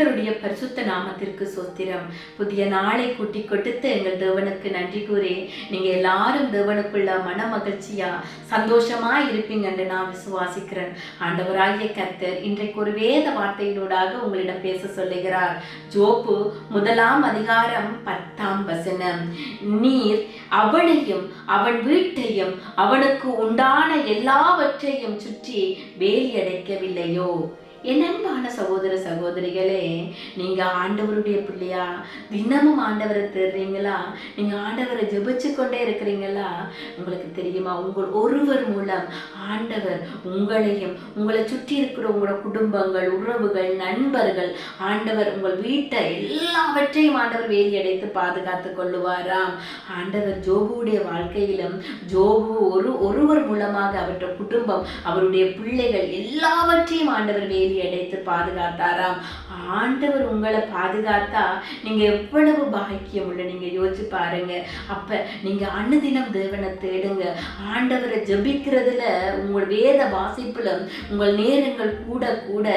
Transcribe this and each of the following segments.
கர்த்தருடைய பரிசுத்த நாமத்திற்கு சொத்திரம். புதிய நாளை கூட்டி கொடுத்து எங்கள் தேவனுக்கு நன்றி கூறி நீங்க எல்லாரும் தேவனுக்குள்ள மன மகிழ்ச்சியா சந்தோஷமா இருப்பீங்கன்னு நான் விசுவாசிக்கிறேன். ஆண்டவராகிய கர்த்தர் இன்றைக்கு ஒரு வேத வார்த்தையினூடாக உங்களிடம் பேச சொல்லுகிறார். ஜோப்பு முதலாம் அதிகாரம் பத்தாம் வசனம். நீர் அவனையும் அவன் வீட்டையும் அவனுக்கு உண்டான எல்லாவற்றையும் சுற்றி வேலி அடைக்கவில்லையோ என் அன்பான சகோதர சகோதரிகளே நீங்க ஆண்டவருடைய பிள்ளையா? தினமும் ஆண்டவரை தேடுறீங்களா? நீங்க ஆண்டவரை ஜெபிச்சு கொண்டே இருக்கிறீங்களா? உங்களுக்கு தெரியுமா? உங்கள் ஒருவர் மூலம் ஆண்டவர் உங்களையும் உங்களை சுற்றி இருக்கிற உங்களோட குடும்பங்கள் உறவுகள் நண்பர்கள் ஆண்டவர் உங்கள் வீட்டை எல்லாவற்றையும் ஆண்டவர் வேலி அடைத்து பாதுகாத்து கொள்ளுவாராம். ஆண்டவர் ஜோபுடைய வாழ்க்கையிலும் ஜோபு ஒரு ஒருவர் மூலமாக அவருடைய குடும்பம் அவருடைய பிள்ளைகள் எல்லாவற்றையும் ஆண்டவர் வேலி அடைத்து பாதுகாத்தாராம். ஆண்டவர் உங்களை பாதுகாத்தா நீங்கள் எவ்வளவு பாக்கியம் உள்ள நீங்கள் யோசிச்சு பாருங்க. அப்போ நீங்கள் அன்னதினம் தேவனை தேடுங்க. ஆண்டவரை ஜபிக்கிறதுல உங்கள் வேத வாசிப்பில் உங்கள் நேரங்கள் கூட கூட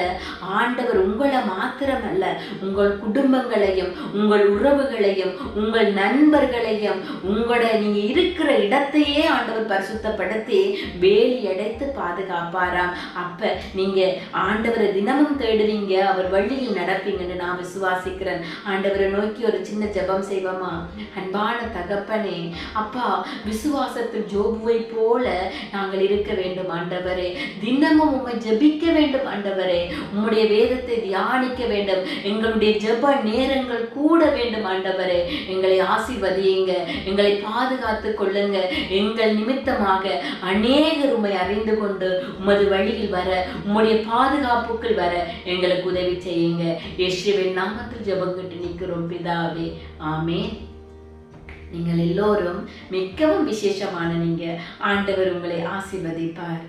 ஆண்டவர் உங்களை மாத்திரமல்ல உங்கள் குடும்பங்களையும் உங்கள் உறவுகளையும் உங்கள் நண்பர்களையும் உங்களோட நீங்கள் இருக்கிற இடத்தையே ஆண்டவர் பரிசுத்தப்படுத்தி வேலி அடைத்து பாதுகாப்பாராம். அப்போ நீங்கள் ஆண்டவர் தினமும் தேடுவீங்க அவர் வழியில் நடப்பீங்கன்னு நான் விசுவாசிக்கிறேன். ஆண்டவரை நோக்கி ஒரு சின்ன ஜெபம் செய்வோமா? அன்பான தகப்பனே அப்பா விசுவாசத்தில் ஜோபுவை போல நாங்கள் இருக்க வேண்டும் ஆண்டவரே. தினமும் உம்மை ஜெபிக்க வேண்டும் ஆண்டவரே. உம்முடைய வேதத்தை தியானிக்க வேண்டும். எங்களுடைய ஜெப நேரங்கள் கூட வேண்டும் ஆண்டவரே. எங்களை ஆசிர்வதியுங்க எங்களை பாதுகாத்து கொள்ளுங்க. எங்கள் நிமித்தமாக அநேகர் உண்மை அறிந்து கொண்டு உமது வழியில் வர உம்முடைய பாதுகாப்புக்குள் வர எங்களுக்கு உதவி செய்யுங்க. இயேசுவின் நாமத்தில் ஜெபங்கிட்டு நிற்கிறோம் பிதாவே. ஆமே நீங்கள் எல்லோரும் மிகவும் விசேஷமான நீங்க ஆண்டவர் உங்களை ஆசிர்வதிப்பார்.